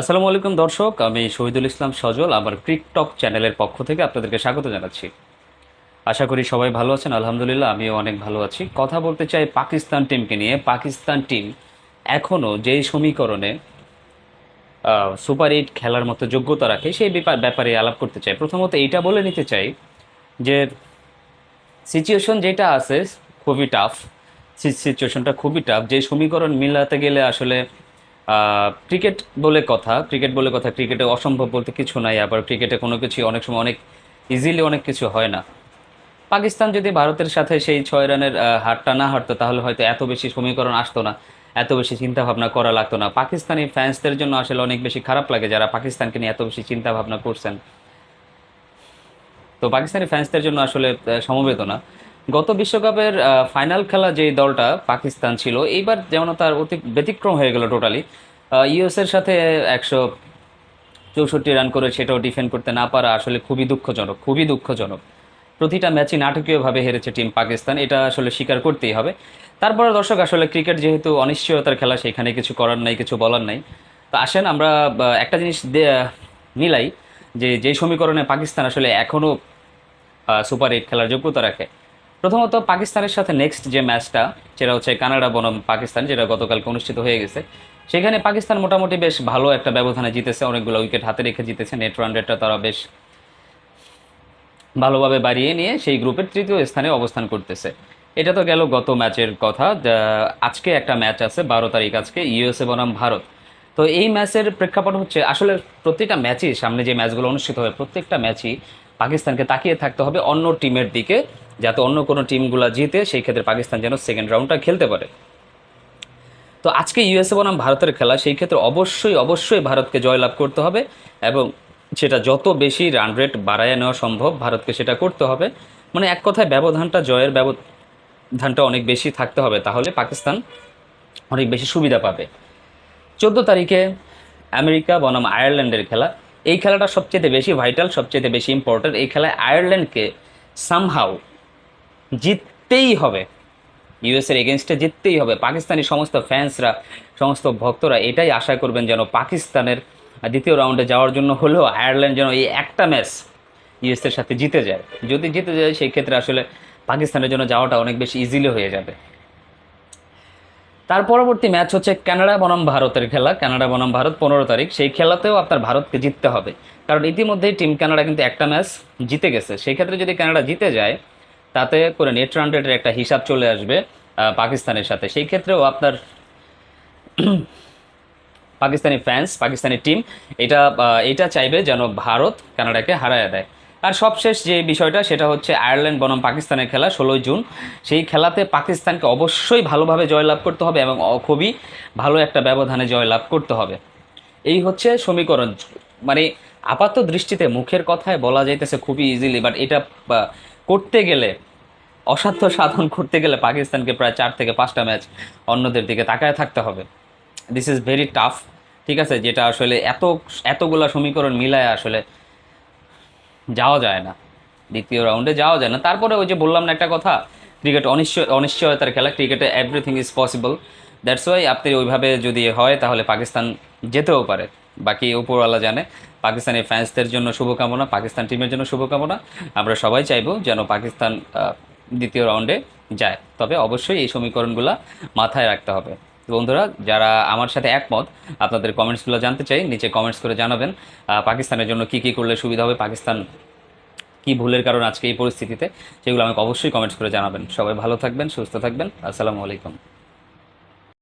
আসসালামু আলাইকুম দর্শক, আমি শহীদুল ইসলাম সজল, আমার ক্রিকটক চ্যানেলের পক্ষ থেকে আপনাদেরকে স্বাগত জানাচ্ছি। আশা করি সবাই ভালো আছেন, আলহামদুলিল্লাহ, আমিও অনেক ভালো আছি। কথা বলতে চাই পাকিস্তান টিমকে নিয়ে। পাকিস্তান টিম এখনও যেই সমীকরণে সুপার এইট খেলার মতো যোগ্যতা রাখে, সেই ব্যাপারে আলাপ করতে চাই। প্রথমত এইটা বলে নিতে চাই যে সিচুয়েশন যেটা আছে, খুবই টাফ সিচুয়েশনটা খুবই টাফ যে সমীকরণ মিলাতে গেলে আসলে ক্রিকেট বলে কথা ক্রিকেট বলে কথা ক্রিকেটে অসম্ভব বলতে কিছু নাই, আবার ক্রিকেটে কোনো কিছু অনেক সময় অনেক ইজিলি অনেক কিছু হয় না। পাকিস্তান যদি ভারতের সাথে সেই ছয় রানের হারটা না হারতো, তাহলে হয়তো এত বেশি সমীকরণ আসতো না, এত বেশি চিন্তা ভাবনা করা লাগতো না। পাকিস্তানি ফ্যান্সদের জন্য আসলে অনেক বেশি খারাপ লাগে যারা পাকিস্তানকে নিয়ে এত বেশি চিন্তা ভাবনা করছেন। তো পাকিস্তানি ফ্যান্সদের জন্য আসলে সমবেদনা। গত বিশ্বকাপের ফাইনাল খেলা যে দলটা পাকিস্তান ছিল, এইবার যেমন তার অতি, ব্যতিক্রম হয়ে গেল টোটালি ইউএস এর সাথে একশো চৌষট্টি রান করে সেটাও ডিফেন্ড করতে না পারা আসলে খুবই দুঃখজনক খুবই দুঃখজনক। প্রতিটা ম্যাচই নাটকীয়ভাবে হেরেছে টিম পাকিস্তান, এটা আসলে স্বীকার করতেই হবে। তারপরে দর্শক, আসলে ক্রিকেট যেহেতু অনিশ্চয়তার খেলা, সেখানে কিছু করার নাই, কিছু বলার নাই। তো আসেন আমরা একটা জিনিস মিলাই যে যে সমীকরণে পাকিস্তান আসলে এখনও সুপার এইট খেলার যোগ্যতা রাখে প্রথমত পাকিস্তানের সাথে নেক্সট যে ম্যাচটা সেটা হচ্ছে কানাডা বনাম পাকিস্তান, যেটা গতকালকে অনুষ্ঠিত হয়ে গেছে। সেখানে পাকিস্তান মোটামুটি বেশ ভালো একটা ব্যবধানে জিতেছে, অনেকগুলো উইকেট হাতে রেখে জিতেছে নেট রান রেটটা তারা বেশ ভালোভাবে বাড়িয়ে নিয়ে সেই গ্রুপের তৃতীয় স্থানে অবস্থান করতেছে। এটা তো গেল গত ম্যাচের কথা আজকে একটা ম্যাচ আছে, বারো তারিখ আজকে ইউএসএ বনাম ভারত। তো এই ম্যাচের প্রেক্ষাপট হচ্ছে, আসলে প্রত্যেকটা ম্যাচই সামনে যে ম্যাচগুলো অনুষ্ঠিত হবে প্রত্যেকটা ম্যাচই পাকিস্তানকে তাকিয়ে থাকতে হবে অন্য টিমের দিকে। যাতে অন্য কোনো টিমগুলো জিতে সেই ক্ষেত্রে পাকিস্তান যেন সেকেন্ড রাউন্ডটা খেলতে পারে। তো আজকে ইউএসএ বনাম ভারতের খেলা, সেই ক্ষেত্রে অবশ্যই অবশ্যই ভারতকে জয়লাভ করতে হবে এবং সেটা যত বেশি রান রেট বাড়ায় নেওয়া সম্ভব, ভারতকে সেটা করতে হবে। মানে এক কথায় ব্যবধানটা, জয়ের ব্যবধানটা অনেক বেশি থাকতে হবে, তাহলে পাকিস্তান অনেক বেশি সুবিধা পাবে। চোদ্দ তারিখে আমেরিকা বনাম আয়ারল্যান্ডের খেলা। এই খেলাটা সবচেয়ে বেশি ভাইটাল সবচেয়ে বেশি ইম্পর্টেন্ট এই খেলায় আয়ারল্যান্ডকে সামহাউ জিততেই হবে। ইউএসের এগেনস্টে জিততেই হবে। পাকিস্তানি সমস্ত ফ্যান্সরা সমস্ত ভক্তরা এটাই আশা করবেন যেন পাকিস্তানের দ্বিতীয় রাউন্ডে যাওয়ার জন্য হলেও আয়ারল্যান্ড যেন এই একটা ম্যাচ ইউএসের সাথে জিতে যায়। যদি জিতে যায়, সেই ক্ষেত্রে আসলে পাকিস্তানের জন্য যাওয়াটা অনেক বেশি ইজিলি হয়ে যাবে। তার পরবর্তী ম্যাচ হচ্ছে কানাডা বনাম ভারতের খেলা। কানাডা বনাম ভারত পনেরো তারিখ। সেই খেলাতেও আপনার ভারতকে জিততে হবে। কারণ ইতিমধ্যেই টিম কানাডা কিন্তু একটা ম্যাচ জিতে গেছে। সেই ক্ষেত্রে যদি কানাডা জিতে যায় তাতে করে নেট রান রেটের একটা হিসাব চলে আসবে পাকিস্তানের সাথে। সেই ক্ষেত্রেও আপনার পাকিস্তানি ফ্যান্স পাকিস্তানি টিম এটা এটা চাইবে যেন ভারত কানাডাকে হারায় দেয়। আর সবশেষ যে বিষয়টা, সেটা হচ্ছে আয়ারল্যান্ড বনাম পাকিস্তানের খেলা, ষোলোই জুন। সেই খেলাতে পাকিস্তানকে অবশ্যই ভালোভাবে জয়লাভ করতে হবে এবং খুবই ভালো একটা ব্যবধানে জয়লাভ করতে হবে। এই হচ্ছে সমীকরণ। মানে আপাত দৃষ্টিতে মুখের কথায় বলা যাইতেছে খুবই ইজিলি বাট এটা করতে গেলে, অসাধ্য সাধন করতে গেলে পাকিস্তানকে প্রায় চার থেকে পাঁচটা ম্যাচ অন্যদের দিকে তাকায় থাকতে হবে। দিস ইজ ভেরি টাফ ঠিক আছে? যেটা আসলে এত, এতগুলা সমীকরণ মিলায় আসলে যাওয়া যায় না। দ্বিতীয় রাউন্ডে যাওয়া যায় না। তারপরে ওই যে বললাম না একটা কথা, ক্রিকেট অনিশ্চয় অনিশ্চয়তার খেলা, ক্রিকেটে everything is possible that's why আপনি ওইভাবে যদি হয়, তাহলে পাকিস্তান যেতেও পারে। বাকি উপরওয়ালা জানে। পাকিস্তানি ফ্যান্সদের জন্য শুভকামনা, পাকিস্তান টিমের জন্য শুভকামনা। আমরা সবাই চাইব যেন পাকিস্তান দ্বিতীয় রাউন্ডে যায়। তবে অবশ্যই এই সমীকরণগুলো মাথায় রাখতে হবে। বন্ধুরা, যারা আমার সাথে একমত, আপনাদের কমেন্টসগুলো জানতে চাই, নিচে কমেন্টস করে জানাবেন পাকিস্তানের জন্য কি কি করলে সুবিধা হবে, পাকিস্তান কি ভুলের কারণ আজকে এই পরিস্থিতিতে, সেগুলো আমাকে অবশ্যই কমেন্টস করে জানাবেন। সবাই ভালো থাকবেন, সুস্থ থাকবেন। আসসালামু আলাইকুম।